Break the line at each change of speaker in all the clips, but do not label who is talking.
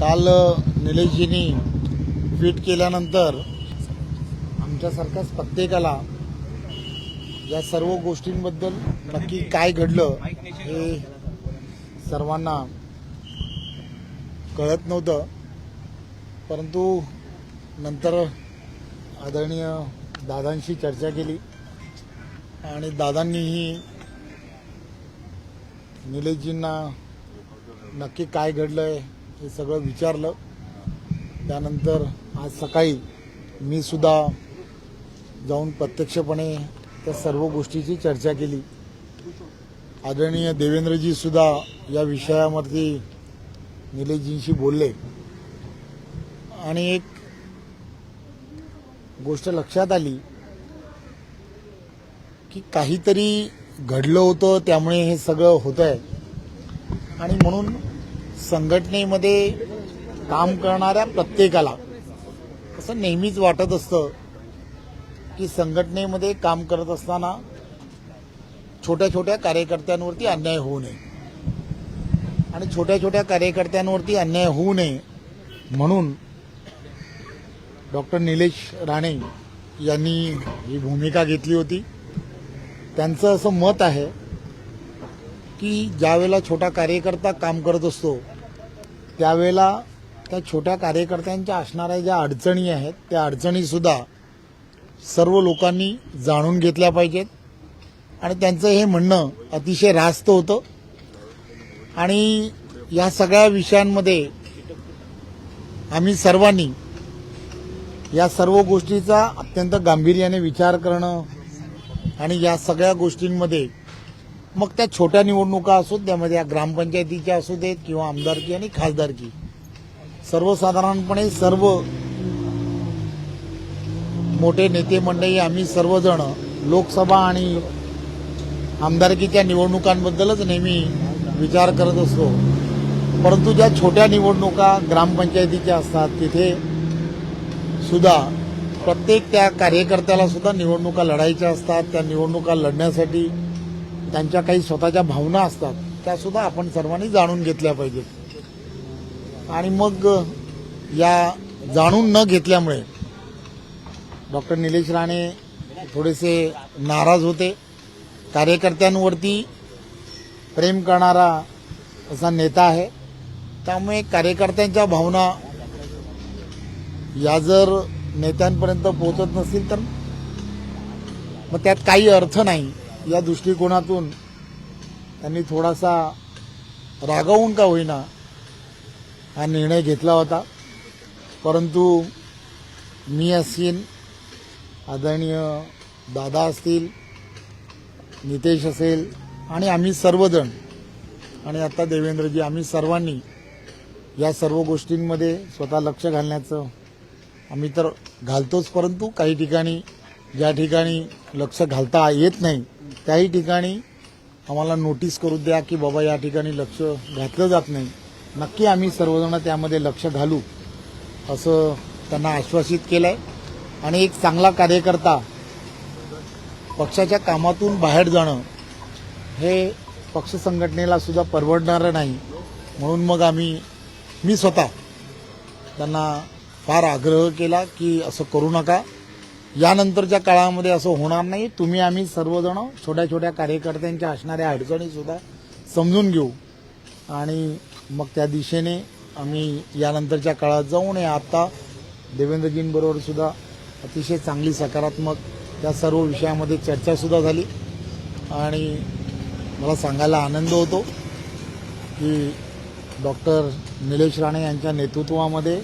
काल निलेशजींनी ट्विट केल्यानंतर आमच्यासारख्याच प्रत्येकाला या सर्व गोष्टींबद्दल नक्की काय घडलं हे सर्वांना कळत नव्हतं. परंतु नंतर आदरणीय दादांशी चर्चा केली आणि दादांनीही निलेशजींना नक्की काय घडलं आहे हे सगळं विचारलं. त्यानंतर आज सकाळी मी सुद्धा जाऊन प्रत्यक्षपणे त्या सर्व गोष्टीची चर्चा केली. आदरणीय देवेंद्रजी सुद्धा या विषयावरती निलेशजींशी बोलले. आणि एक गोष्ट लक्षात आली की काहीतरी घडलं होतं त्यामुळे हे सगळं होत आहे आणि म्हणून संघटनेमध्ये काम करणाऱ्या प्रत्येकाला असं नेहमीच वाटत असतं की संघटनेमध्ये काम करत असताना छोट्या छोट्या कार्यकर्त्यांवरती अन्याय होऊ नये. आणि छोट्या छोट्या कार्यकर्त्यांवरती अन्याय होऊ नये म्हणून डॉक्टर निलेश राणे यांनी ही भूमिका घेतली होती. त्यांचं असं मत आहे की ज्यावेळेला छोटा कार्यकर्ता काम करत असतो त्यावेळेला त्या छोट्या कार्यकर्त्यांच्या असणाऱ्या ज्या अडचणी आहेत त्या अडचणीसुद्धा सर्व लोकांनी जाणून घेतल्या पाहिजेत. आणि त्यांचं हे म्हणणं अतिशय रास्त होतं. आणि या सगळ्या विषयांमध्ये आम्ही सर्वांनी या सर्व गोष्टीचा अत्यंत गांभीर्याने विचार करणं आणि या सगळ्या गोष्टींमध्ये मग त्या छोट्या निवडणुका असोत त्यामध्ये या ग्रामपंचायतीच्या असू देत किंवा आमदारकी आणि खासदारकी. सर्वसाधारणपणे सर्व मोठे नेते मंडळी आम्ही सर्वजण लोकसभा आणि आमदारकीच्या निवडणुकांबद्दलच नेहमी विचार करत असतो. परंतु ज्या छोट्या निवडणुका ग्रामपंचायतीच्या असतात तिथे सुद्धा प्रत्येक त्या कार्यकर्त्याला सुद्धा निवडणुका लढायच्या असतात. त्या निवडणुका लढण्यासाठी त्यांच्या काही स्वतःच्या भावना असतात त्या सुद्धा आपण सर्वांनी जाणून घेतल्या पाहिजेत. आणि मग या जाणून न घेतल्यामुळे डॉक्टर निलेश राणे थोडेसे नाराज होते. कार्यकर्त्यांवरती प्रेम करणारा असा नेता आहे. त्यामुळे कार्यकर्त्यांच्या भावना या जर नेत्यांपर्यंत पोहोचत नसतील तर मग त्यात काही अर्थ नाही. या दृष्टिकोनातून त्यांनी थोडासा रागावून का होईना हा निर्णय घेतला होता. परंतु मी असेन आदरणीय दादा असतील नितेश असेल आणि आम्ही सर्वजण आणि आता देवेंद्रजी आम्ही सर्वांनी या सर्व गोष्टींमध्ये स्वतः लक्ष घालण्याचं आम्ही तर घालतोच परंतु काही ठिकाणी ज्या ठिकाणी लक्ष घालता येत नाही त्याही ठिकाणी आम्हाला नोटीस करू द्या की बाबा या ठिकाणी लक्ष घातलं जात नाही. नक्की आम्ही सर्वजण त्यामध्ये लक्ष घालू असं त्यांना आश्वासित केलंय. आणि एक चांगला कार्यकर्ता पक्षाच्या कामातून बाहेर जाणं हे पक्ष संघटनेला सुद्धा परवडणारं नाही. म्हणून मग आम्ही मी स्वतः त्यांना फार आग्रह केला की असं करू नका. यानंतरच्या काळामध्ये असं होणार नाही तुम्ही आम्ही सर्वजण छोट्या छोट्या कार्यकर्त्यांच्या असणाऱ्या अडचणी सुद्धा समजून घेऊ. आणि मग त्या दिशेने आम्ही यानंतरच्या काळात जाऊ आणि आता देवेंद्रजींबरोबर सुद्धा अतिशय चांगली सकारात्मक त्या सर्व विषयामध्ये चर्चासुद्धा झाली. आणि मला सांगायला आनंद होतो की डॉक्टर निलेश राणे यांच्या नेतृत्वामध्ये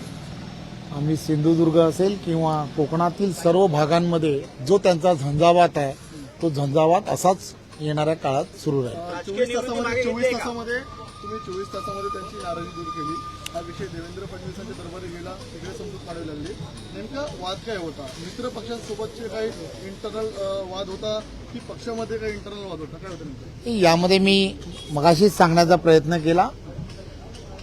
आम्ही सिंधुदुर्ग असेल किंवा कोकणातील सर्व भागांमध्ये जो त्यांचा झंझावात आहे तो झंझावात असाच येणाऱ्या काळात सुरू राहील.
चोवीस तासामध्ये चोवीस तासामध्ये तुम्ही चोवीस तासामध्ये त्यांची नाराजी दूर केली. हा विषय देवेंद्र फडणवीसांच्या दरबारी गेला तिकडे समजूत काढावी लागली. नेमका वाद काय होता? मित्र पक्षांसोबतचे काही इंटरनल वाद होता की पक्षामध्ये काही इंटरनल वाद होता? काय होतं नेमकं?
यामध्ये मी मगाशीच सांगण्याचा प्रयत्न केला.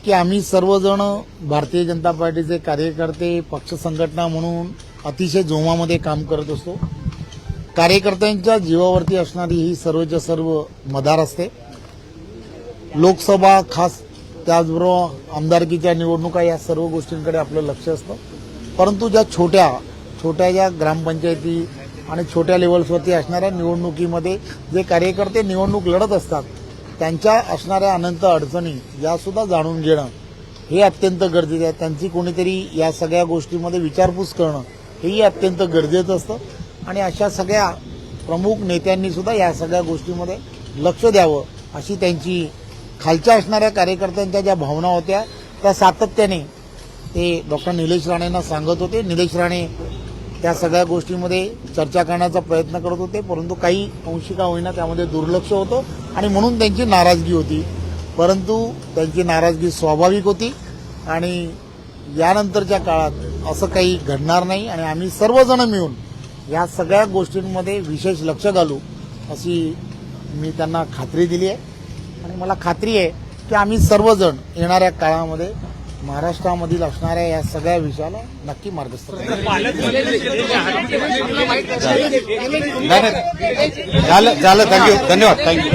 की आम्ही सर्वजण भारतीय जनता पार्टीचे कार्यकर्ते पक्ष संघटना म्हणून अतिशय जोमामध्ये काम करत असतो. कार्यकर्त्यांच्या जीवावरती असणारी ही सर्वच्या सर्व मदार असते. लोकसभा खास त्याचबरोबर आमदारकीच्या निवडणुका या सर्व गोष्टींकडे आपलं लक्ष असतं. परंतु ज्या छोट्या छोट्या ज्या ग्रामपंचायती आणि छोट्या लेवल्सवरती असणाऱ्या निवडणुकीमध्ये जे कार्यकर्ते निवडणूक लढत असतात त्यांच्या असणाऱ्या अनंत अडचणी यासुद्धा जाणून घेणं हे अत्यंत गरजेचं आहे. त्यांची कोणीतरी या सगळ्या गोष्टीमध्ये विचारपूस करणं हेही अत्यंत गरजेचं असतं. आणि अशा सगळ्या प्रमुख नेत्यांनीसुद्धा या सगळ्या गोष्टीमध्ये लक्ष द्यावं अशी त्यांची खालच्या असणाऱ्या कार्यकर्त्यांच्या ज्या भावना होत्या त्या सातत्याने ते डॉक्टर निलेश राणेंना सांगत होते. निलेश राणे त्या सगळ्या गोष्टीमध्ये चर्चा करण्याचा प्रयत्न करत होते परंतु काही अंशिका होईना त्यामध्ये दुर्लक्ष होतं. आणि म्हणून त्यांची नाराजगी होती. परंतु त्यांची नाराजगी स्वाभाविक होती आणि यानंतरच्या काळात असं काही घडणार नाही आणि आम्ही सर्वजण मिळून या सगळ्या गोष्टींमध्ये विशेष लक्ष घालू अशी मी त्यांना खात्री दिली आहे. आणि मला खात्री आहे की आम्ही सर्वजण येणाऱ्या काळामध्ये महाराष्ट्रामधील असणाऱ्या या सगळ्या विषयाला नक्की मार्गस्थ
झालं झालं थँक्यू धन्यवाद. थँक्यू